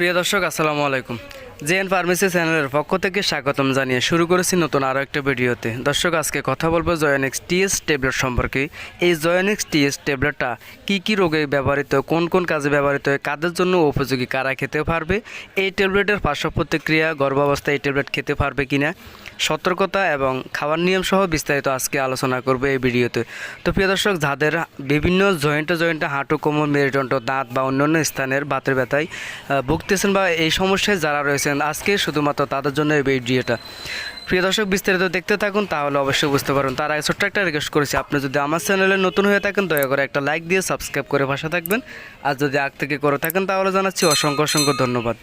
প্রিয় দর্শক, আসসালামু আলাইকুম। জেএন ফার্মেসি চ্যানেলের পক্ষ থেকে স্বাগতম জানিয়ে শুরু করেছি নতুন আরও একটা ভিডিওতে। দর্শক, আজকে কথা বলব জয়নিক্স টিএস ট্যাবলেট সম্পর্কে। এই জয়নিক্স টিএস ট্যাবলেটটা কি কি রোগে ব্যবহৃত, কোন কোন কাজে ব্যবহৃত হয় কাদের জন্য উপযোগী, কারা খেতে পারবে, এই ট্যাবলেটের পার্শ্ব প্রতিক্রিয়া, গর্ভাবস্থায় এই ট্যাবলেট খেতে পারবে কিনা সতর্কতা এবং খাওয়ার নিয়ম সহ বিস্তারিত আজকে আলোচনা করবে এই ভিডিওতে। তো প্রিয় দর্শক, যাদের বিভিন্ন জয়েন্টে জয়েন্টে হাঁটু, কোমর, মেরুদণ্ড, দাঁত বা অন্যান্য স্থানের বাতের ব্যথায় ভুগতেছেন বা এই সমস্যায় যারা রয়েছেন, আজকে শুধুমাত্র তাদের জন্য এই ভিডিওটা। প্রিয় দর্শক, বিস্তারিত দেখতে থাকুন, তাহলে অবশ্যই বুঝতে পারুন। তার আগে ছোট্ট একটা রিকোয়েস্ট করেছি, আপনি যদি আমার চ্যানেলে নতুন হয়ে থাকেন, দয়া করে একটা লাইক দিয়ে সাবস্ক্রাইব করে ভাষা থাকবেন। আর যদি আগ থেকে করে থাকেন, তাহলে জানাচ্ছি অসংখ্য অসংখ্য ধন্যবাদ।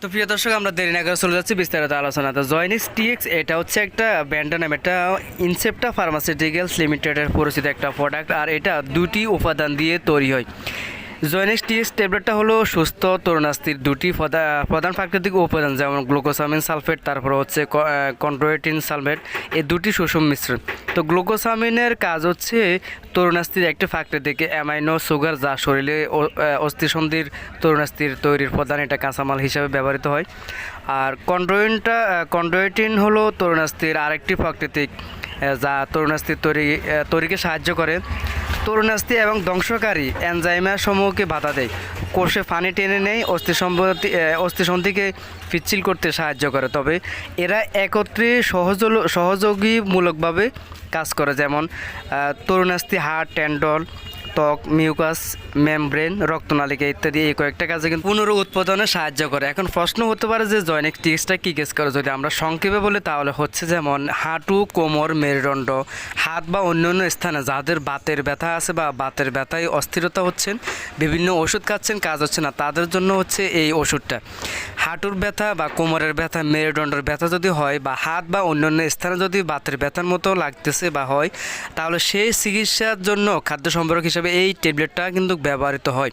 তো প্রিয় দর্শক, আমরা দেরি না করে চলে যাচ্ছি বিস্তারিত আলোচনা তো জয়নিক্স টিএক্স এটা হচ্ছে একটা ব্র্যান্ডের নাম, এটা ইনসেপ্টা ফার্মাসিউটিক্যালস লিমিটেডের পরিচিত একটা প্রোডাক্ট আর এটা দুটি উপাদান দিয়ে তৈরি হয়। জয়নিক্স টিএক্স ট্যাবলেটটা হলো সুস্থ তরুণাস্থির দুটি প্রধা- প্রধান প্রাকৃতিক উপাদান, যেমন গ্লুকোসামিন সালফেট, তারপর হচ্ছে কন্ট্রোয়েটিন সালফেট এই দুটি সুষম মিশ্রণ। তো গ্লুকোসামিনের কাজ হচ্ছে তরুণাস্থির একটি প্রাকৃতিক অ্যামাইনো সুগার, যা শরীরে অস্থিসন্ধির তরুণাস্থির তৈরির প্রধান এটা কাঁচামাল হিসাবে ব্যবহৃত হয়। আর কন্ড্রোইনটা কন্ড্রোয়েটিন হলো তরুণাস্থির আরেকটি প্রাকৃতিক যা তরুণাস্থির তৈরি তৈরিকে সাহায্য করে। তরুণাস্থি এবং ধ্বংসকারী অ্যানজাইমা সমূহকে বাধা দেয়। কোষে ফানি টেনে নেয় অস্থি সন্ধিকে পিচ্ছিল করতে সাহায্য করে। তবে এরা একত্রে সহজ সহযোগীমূলকভাবে কাজ করে। যেমন তরুণাস্থি হাড় টেন্ডল ত্বক, মিউকাস, মেমব্রেন, রক্তনালিকা ইত্যাদি এই কয়েকটা কাজে কিন্তু পুনরু উৎপাদনে সাহায্য করে। এখন প্রশ্ন হতে পারে যে জয়নিক টিক্সটা কী কেস করে? যদি আমরা সংক্ষেপে বলি তাহলে হচ্ছে যেমন হাঁটু, কোমর, মেরুদণ্ড, হাত বা অন্য অন্য স্থানে যাদের বাতের ব্যথা আছে বা বাতের ব্যথায় অস্থিরতা হচ্ছেন, বিভিন্ন ওষুধ খাচ্ছেন, কাজ হচ্ছে না, তাদের জন্য হচ্ছে এই ওষুধটা। হাঁটুর ব্যথা বা কোমরের ব্যথা, মেরুদণ্ডের ব্যথা যদি হয় বা হাত বা অন্যান্য স্থানে যদি বাতের ব্যথার মতো লাগতেছে বা হয়, তাহলে সেই চিকিৎসার জন্য খাদ্য সম্পর্ক হিসাবে এই ট্যাবলেটটা কিন্তু ব্যবহৃত হয়।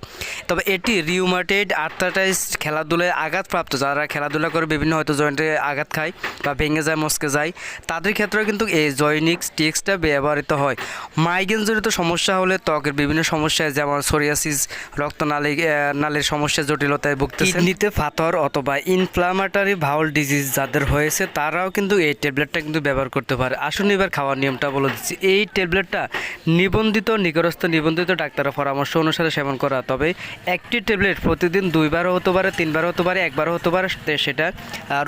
তবে এটি রিউমাটেড আর্থাটাইজ খেলাধুলায় আঘাতপ্রাপ্ত। যারা খেলাধুলা করে বিভিন্ন হয়তো জয়েন্টে আঘাত খায় বা ভেঙে যায়, মস্কে যায়, তাদের ক্ষেত্রেও কিন্তু এই জয়নিক্স টিক্সটা ব্যবহৃত হয়। মাইগ্রেনজনিত সমস্যা হলে ত্বকের বিভিন্ন সমস্যায়, যেমন সোরিয়াসিস, রক্তনালী নালীর সমস্যা জটিলতায় ভুগতেছে নিতে ফাতর অথবা ইনফ্লামেটারি ভাউল ডিজিজ যাদের হয়েছে, তারাও কিন্তু এই ট্যাবলেটটা কিন্তু ব্যবহার করতে পারে। আসুন এবার খাওয়ার নিয়মটা বলে দিচ্ছি। এই ট্যাবলেটটা নিবন্ধিত, নিকটস্থ নিবন্ধিত ডাক্তারের পরামর্শ অনুসারে সেবন করা। তবে একটি ট্যাবলেট প্রতিদিন দুইবারও হতে পারে, তিনবারও হতে পারে, একবারও হতে পারে সেটা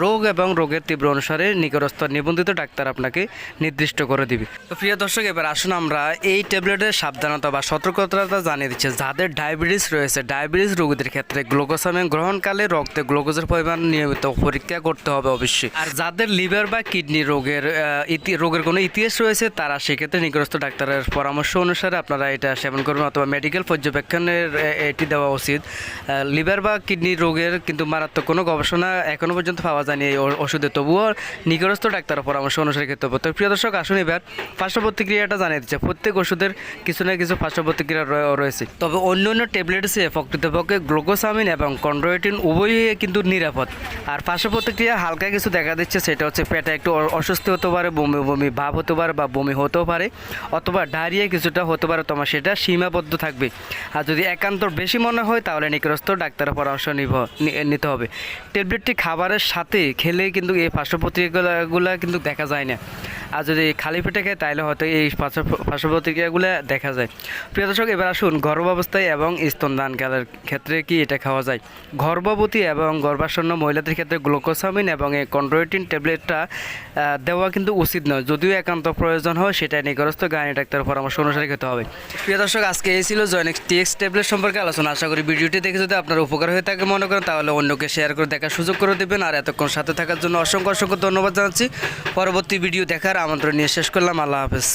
রোগ এবং রোগের তীব্র অনুসারে নিকটস্থ নিবন্ধিত ডাক্তার আপনাকে নির্দিষ্ট করে দিবে। তো প্রিয় দর্শক, এবার আসুন আমরা এই ট্যাবলেটের সাবধানতা বা সতর্কতা জানিয়ে দিচ্ছে। যাদের ডায়াবেটিস রয়েছে, ডায়াবেটিস রোগীদের ক্ষেত্রে গ্লুকোসামিন গ্রহণকালে রক্তে গ্লুকোজের পরিমাণ নিয়মিত পরীক্ষা করতে হবে অবশ্যই। আর যাদের লিভার বা কিডনি রোগের রোগের কোনো ইতিহাস রয়েছে, তারা সেক্ষেত্রে নিকটস্থ ডাক্তারের পরামর্শ অনুসারে আপনারা এটা সেবন করবেন অথবা মেডিকেল পর্যবেক্ষণের এটি দেওয়া উচিত। লিভার বা কিডনি রোগের কিন্তু মারাত্মক কোনো গবেষণা এখনও পর্যন্ত পাওয়া যায়নি এই ওষুধে। তবুও নিকটস্থ ডাক্তারের পরামর্শ অনুসারে খেতে হবে তো প্রিয় দর্শক, আসুন এবার পার্শ্ব প্রতিক্রিয়াটা জানিয়ে দিচ্ছে। প্রত্যেক ওষুধের কিছু না কিছু পার্শ্ব প্রতিক্রিয়া রয়ে- রয়েছে। তবে অন্য অন্য ট্যাবলেটসে প্রকৃতপক্ষে গ্লুকোসামিন এবং কন্ড্রোয়েটিন উভয়ই কিন্তু নিরাপদ। আর পার্শ্ব প্রতিক্রিয়া হালকা কিছু দেখা দিচ্ছে, সেটা হচ্ছে পেটে একটু অ- অস্বস্তি হতে পারে, বমি বমি ভাব হতে পারে বা বমি হতেও পারে, অথবা ডায়রিয়া কিছুটা হতে পারে তোমার সেটা সীমাবদ্ধ থাকবে। আর যদি একান্ত বেশি মনে হয়, তাহলে নিকটস্থ ডাক্তারের পরামর্শ নিব নিতে হবে। ট্যাবলেটটি খাবারের সাথে খেলে কিন্তু এই পার্শ্ব প্রতিক্রিয়াগুলো কিন্তু দেখা যায় না। আর যদি খালি পেটে খায়, তাহলে হয়তো এই পার্শ্ব প্রতিক্রিয়াগুলো দেখা যায়। প্রিয় দর্শক, এবার আসুন গর্ভাবস্থায় এবং স্তনদানকালের ক্ষেত্রে কি এটা খাওয়া যায়? গর্ভবতী এবং গর্ভাসন্ন মহিলাদের ক্ষেত্রে গ্লুকোসামিন এবং এই কন্ড্রোয়েটিন ট্যাবলেটটা দেওয়া কিন্তু উচিত নয়। যদিও একান্ত প্রয়োজন হয় সেটা নিকটস্থ গাইনি ডাক্তার পরামর্শ অনুসারে খেতে হবে। প্রিয় দর্শক, আজকে এই ছিল জয়নেক্স টিএক্স ট্যাবলেট সম্পর্কে আলোচনা। আশা করি ভিডিওটি দেখে যদি আপনার উপকার হয়ে থাকে মনে করেন, তাহলে অন্যকে শেয়ার করে দেখার সুযোগ করে দেবেন। আর এতক্ষণ সাথে থাকার জন্য অসংখ্য অসংখ্য ধন্যবাদ জানাচ্ছি। পরবর্তী ভিডিও দেখার আমন্ত্রণ নিয়ে শেষ করলাম আল্লাহ হাফেজ